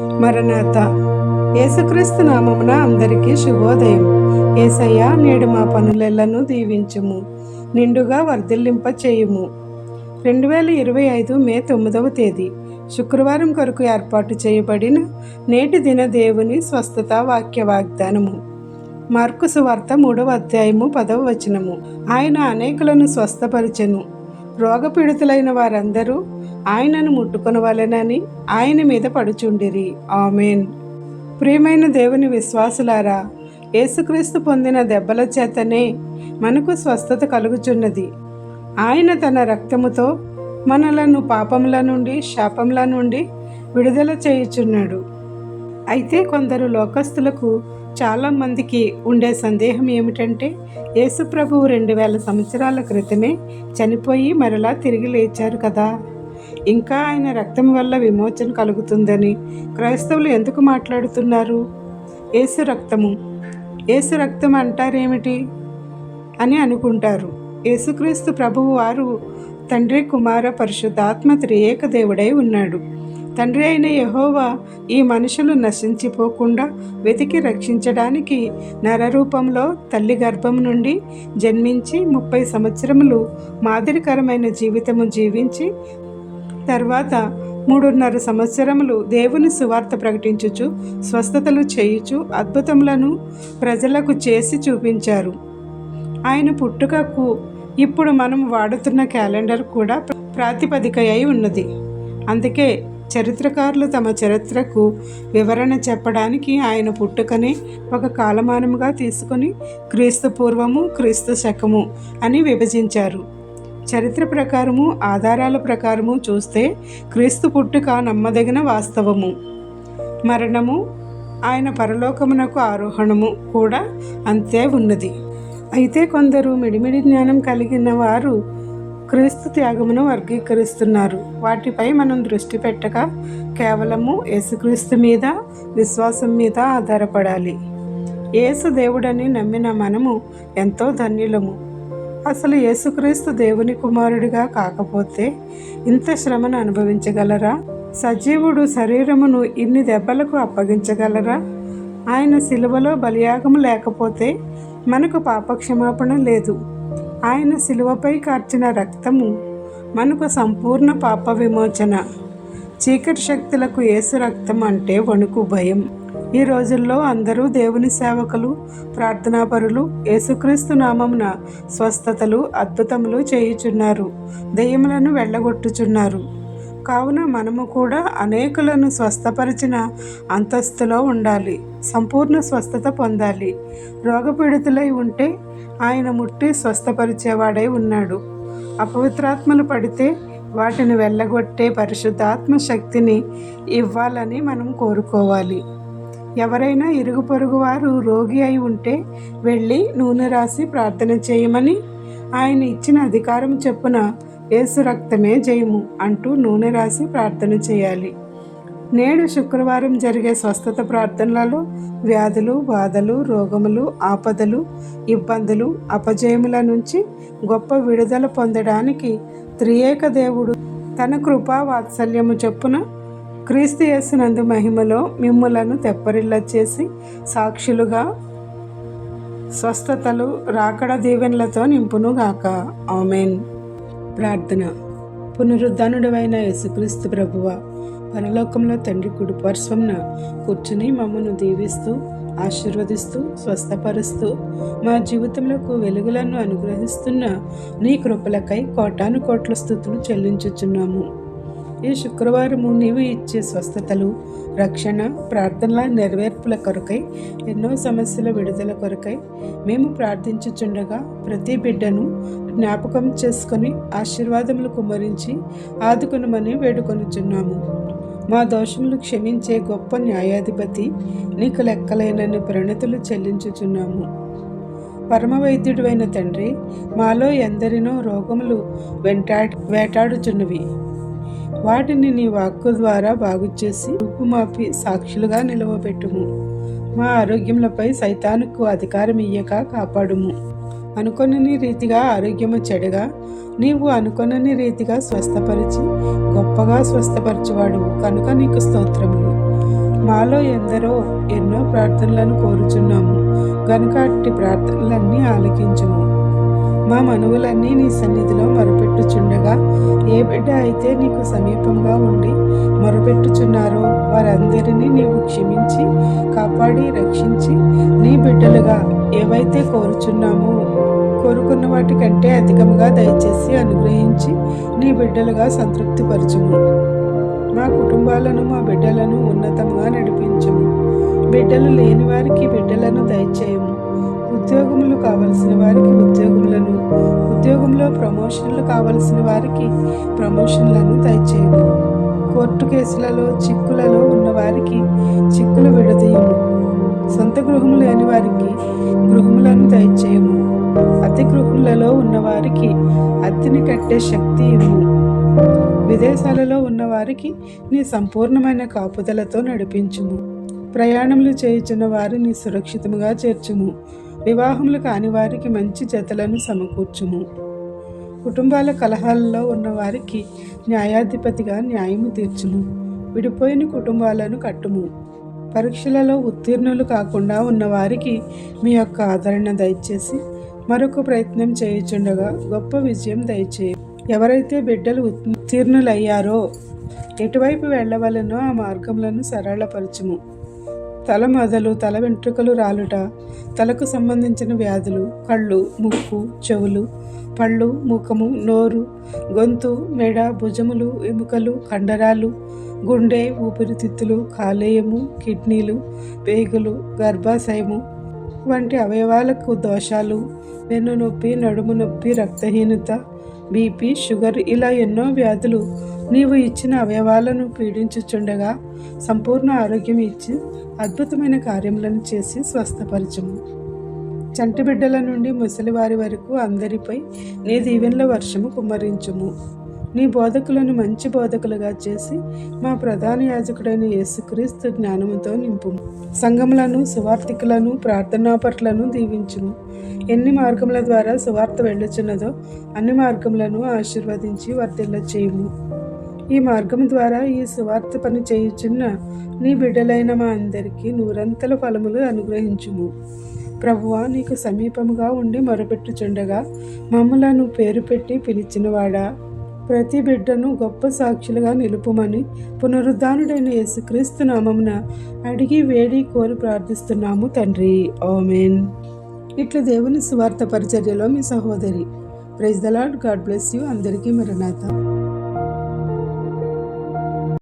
మరణాత యేసుక్రీస్తు నామమున అందరికీ శుభోదయం. ఏసయ్య నేడు మా పనులెల్లను దీవించుము నిండుగా వర్ధిల్లింప చేయుము రెండు వేల ఇరవై ఐదు మే తొమ్మిదవ తేదీ. శుక్రవారం కొరకు ఏర్పాటు చేయబడిన నేటి దిన దేవుని స్వస్థత వాక్య వాగ్దానము. మార్కు సువార్త మూడవ అధ్యాయము పదవ వచనము. ఆయన అనేకులను స్వస్థపరిచెను. రోగపీడితులైన వారందరూ ఆయనను ముట్టుకొనవలెనని ఆయన మీద పడుచుండిరి. ఆమెన్. ప్రియమైన దేవుని విశ్వాసులారా యేసుక్రీస్తు పొందిన దెబ్బల చేతనే మనకు స్వస్థత కలుగుచున్నది. ఆయన తన రక్తముతో మనలను పాపముల నుండి శాపముల నుండి విడుదల చేయుచున్నాడు. అయితే కొందరు లోకస్తులకు చాలామందికి ఉండే సందేహం ఏమిటంటే యేసు ప్రభువు రెండు వేల సంవత్సరాల క్రితమే చనిపోయి మరలా తిరిగి లేచారు కదా. ఇంకా ఆయన రక్తం వల్ల విమోచన కలుగుతుందని క్రైస్తవులు ఎందుకు మాట్లాడుతున్నారు? ఏసు రక్తము. ఏసు రక్తం అంటారేమిటి? అని అనుకుంటారు. యేసుక్రీస్తు ప్రభువు వారు తండ్రి కుమార పరిశుద్ధాత్మ త్రియేక దేవుడై ఉన్నాడు. తండ్రి అయిన యహోవా ఈ మనుషులు నశించిపోకుండా వెతికి రక్షించడానికి నరరూపంలో తల్లి గర్భం నుండి జన్మించి ముప్పై సంవత్సరములు మాదిరికరమైన జీవితము జీవించి తర్వాత మూడున్నర సంవత్సరములు దేవుని సువార్త ప్రకటించుచు స్వస్థతలు చేయుచు అద్భుతములను ప్రజలకు చేసి చూపించారు. ఆయన పుట్టుకకు ఇప్పుడు మనం వాడుతున్న క్యాలెండర్ కూడా ప్రాతిపదిక అయి ఉన్నది. అందుకే చరిత్రకారులు తమ చరిత్రకు వివరణ చెప్పడానికి ఆయన పుట్టుకనే ఒక కాలమానముగా తీసుకొని క్రీస్తు పూర్వము క్రీస్తు శకము అని విభజించారు. చరిత్ర ప్రకారము ఆధారాల ప్రకారము చూస్తే క్రీస్తు పుట్టుక నమ్మదగిన వాస్తవము. మరణము ఆయన పరలోకమునకు ఆరోహణము కూడా అంతే ఉన్నది. అయితే కొందరు మిడిమిడి జ్ఞానం కలిగిన వారు క్రీస్తు త్యాగమును వర్గీకరిస్తున్నారు. వాటిపై మనం దృష్టి పెట్టక కేవలము యేసుక్రీస్తు మీద విశ్వాసం మీద ఆధారపడాలి. యేసు దేవుడని నమ్మిన మనము ఎంతో ధన్యులము. అసలు యేసుక్రీస్తు దేవుని కుమారుడిగా కాకపోతే ఇంత శ్రమను అనుభవించగలరా? సజీవుడు శరీరమును ఇన్ని దెబ్బలకు అప్పగించగలరా? ఆయన సిలువలో బలియాగము లేకపోతే మనకు పాపక్షమాపణ లేదు. ఆయన సిలువపై కార్చిన రక్తము మనకు సంపూర్ణ పాప విమోచన. చీకటి శక్తులకు ఏసు రక్తం అంటే వణుకు భయం. ఈ రోజుల్లో అందరూ దేవుని సేవకులు ప్రార్థనాపరులు యేసుక్రీస్తు నామమున స్వస్థతలు అద్భుతములు చేయుచున్నారు దెయ్యములను వెళ్ళగొట్టుచున్నారు. కావున మనము కూడా అనేకులను స్వస్థపరిచిన అంతస్తులో ఉండాలి సంపూర్ణ స్వస్థత పొందాలి. రోగపీడితులై ఉంటే ఆయన ముట్టి స్వస్థపరిచేవాడై ఉన్నాడు. అపవిత్రాత్మలు పడితే వాటిని వెళ్ళగొట్టే పరిశుద్ధాత్మ శక్తిని ఇవ్వాలని మనం కోరుకోవాలి. ఎవరైనా ఇరుగు పొరుగు వారు రోగి అయి ఉంటే వెళ్ళి నూనె రాసి ప్రార్థన చేయమని ఆయన ఇచ్చిన అధికారం చెప్పున ఏసు రక్తమే జయము అంటూ నూనె రాసి ప్రార్థన చేయాలి. నేడు శుక్రవారం జరిగే స్వస్థత ప్రార్థనలలో వ్యాధులు బాధలు రోగములు ఆపదలు ఇబ్బందులు అపజయముల నుంచి గొప్ప విడుదల పొందడానికి త్రియేక దేవుడు తన కృపా వాత్సల్యము చెప్పున క్రీస్తు యేసునందు మహిమలో మిమ్ములను తెప్పరిల్ల చేసి సాక్షులుగా స్వస్థతలు రాకడ దీవెనలతో నింపునుగాక ఆమెన్. ప్రార్థన. పునరుద్ధానుడవైన యేసుక్రీస్తు ప్రభువ పరలోకంలో తండ్రి కుడి పార్శ్వంన కూర్చుని మమ్మను దీవిస్తూ ఆశీర్వదిస్తూ స్వస్థపరుస్తూ మా జీవితంలోకి వెలుగులను అనుగ్రహిస్తున్న నీ కృపలకై కోటాను కోట్ల స్థుతులు చెల్లించుచున్నాము. ఈ శుక్రవారము నీవు ఇచ్చే స్వస్థతలు రక్షణ ప్రార్థనల నెరవేర్పుల కొరకై ఎన్నో సమస్యల విడుదల కొరకై మేము ప్రార్థించుచుండగా ప్రతి బిడ్డను జ్ఞాపకం చేసుకొని ఆశీర్వాదములు కుమ్మరించి ఆదుకొనమని వేడుకొనుచున్నాము. మా దోషములు క్షమించే గొప్ప న్యాయాధిపతి నీకు లెక్కలేనని ప్రణతులు చెల్లించుచున్నాము. పరమవైద్యుడైన తండ్రి మాలో ఎందరినో రోగములు వెంటాడి వేటాడుచున్నవి. వాటిని నీ వాక్కు ద్వారా బాగు చేసి రూపుమాపి సాక్షులుగా నిలవబెట్టుము. మా ఆరోగ్యములపై సైతానుకు అధికారం ఇయ్యక కాపాడుము. అనుకొనని రీతిగా ఆరోగ్యము చెడగా నీవు అనుకొనని రీతిగా స్వస్థపరిచి గొప్పగా స్వస్థపరచువాడు కనుక నీకు స్తోత్రములు. మాలో ఎందరో ఎన్నో ప్రార్థనలను కోరుచున్నాము. గనుక అట్టి ప్రార్థనలన్నీ ఆలకించుము. మా మనవులన్నీ నీ సన్నిధిలో మొరపెట్టుచుండగా ఏ బిడ్డ అయితే నీకు సమీపంగా ఉండి మొరపెట్టుచున్నారో వారందరినీ నీవు క్షమించి కాపాడి రక్షించి నీ బిడ్డలుగా ఏవైతే కోరుచున్నామో కోరుకున్న వాటి కంటే దయచేసి అనుగ్రహించి నీ బిడ్డలుగా సంతృప్తిపరచుము. మా కుటుంబాలను మా బిడ్డలను ఉన్నతంగా నడిపించుము. బిడ్డలు లేని వారికి బిడ్డలను దయచేయము. ఉద్యోగములు కావలసిన వారికి ఉద్యోగములను ఉద్యోగంలో ప్రమోషన్లు కావలసిన వారికి ప్రమోషన్లను దయచేయము. కోర్టు కేసులలో చిక్కులలో ఉన్న వారికి చిక్కులు విడదీయము. సొంత గృహము లేని వారికి గృహములను దయచేయము. అతి గృహములలో ఉన్నవారికి అతిని అత్తిని కట్టే శక్తి ఇవ్వు విదేశాలలో ఉన్నవారికి నీ సంపూర్ణమైన కాపుదలతో నడిపించుము. ప్రయాణములు చేయుచున్న వారిని సురక్షితముగా చేర్చుము. వివాహములు కాని వారికి మంచి జతలను సమకూర్చుము. కుటుంబాల కలహాలలో ఉన్న వారికి న్యాయాధిపతిగా న్యాయము తీర్చుము. విడిపోయిన కుటుంబాలను కట్టుము. పరీక్షలలో ఉత్తీర్ణులు కాకుండా ఉన్నవారికి మీ యొక్క ఆదరణ దయచేసి మరొక ప్రయత్నం చేయుచుండగా గొప్ప విజయం దయచేయ. ఎవరైతే బిడ్డలు ఉత్తీర్ణులయ్యారో ఎటువైపు వెళ్ళవలనో ఆ మార్గములను సరళపరచుము. తల మొదలు తల వెంట్రుకలు రాలుట తలకు సంబంధించిన వ్యాధులు కళ్ళు ముక్కు చెవులు పళ్ళు ముఖము నోరు గొంతు మెడ భుజములు ఎముకలు కండరాలు గుండె ఊపిరితిత్తులు కాలేయము కిడ్నీలు పేగులు గర్భాశయము వంటి అవయవాలకు దోషాలు వెన్ను నొప్పి నడుము నొప్పి రక్తహీనత బీపీ షుగర్ ఇలా ఎన్నో వ్యాధులు నీవు ఇచ్చిన అవయవాలను పీడించుచుండగా సంపూర్ణ ఆరోగ్యం ఇచ్చి అద్భుతమైన కార్యములను చేసి స్వస్థపరచము. చంటి బిడ్డల నుండి ముసలివారి వరకు అందరిపై నీ దీవెనల వర్షము కుమ్మరించుము. నీ బోధకులను మంచి బోధకులుగా చేసి మా ప్రధాన యాజకుడైన యేసుక్రీస్తు జ్ఞానముతో నింపు. సంఘములను సువార్థికులను ప్రార్థనాపట్లను దీవించుము. ఎన్ని మార్గముల ద్వారా సువార్త వెళ్ళుచున్నదో అన్ని మార్గములను ఆశీర్వదించి వర్తిల్ల చేయుము. ఈ మార్గం ద్వారా ఈ సువార్త పని చేయుచున్న నీ బిడ్డలైన మా అందరికీ నూరంతల ఫలములు అనుగ్రహించుము. ప్రభువా నీకు సమీపముగా ఉండి మొరపెట్టుచుండగా మమ్మలను పేరు పెట్టి పిలిచినవాడా? ప్రతి బిడ్డను గొప్ప సాక్షులుగా నిలుపుమని పునరుద్ధానుడైన యేసుక్రీస్తు నామమున అడిగి వేడి కోరి ప్రార్థిస్తున్నాము తండ్రి. ఓమెన్ ఇట్లా దేవుని సువార్త పరిచర్యలో మీ సహోదరి. Praise the lord god bless you. అందరికీ మరణాత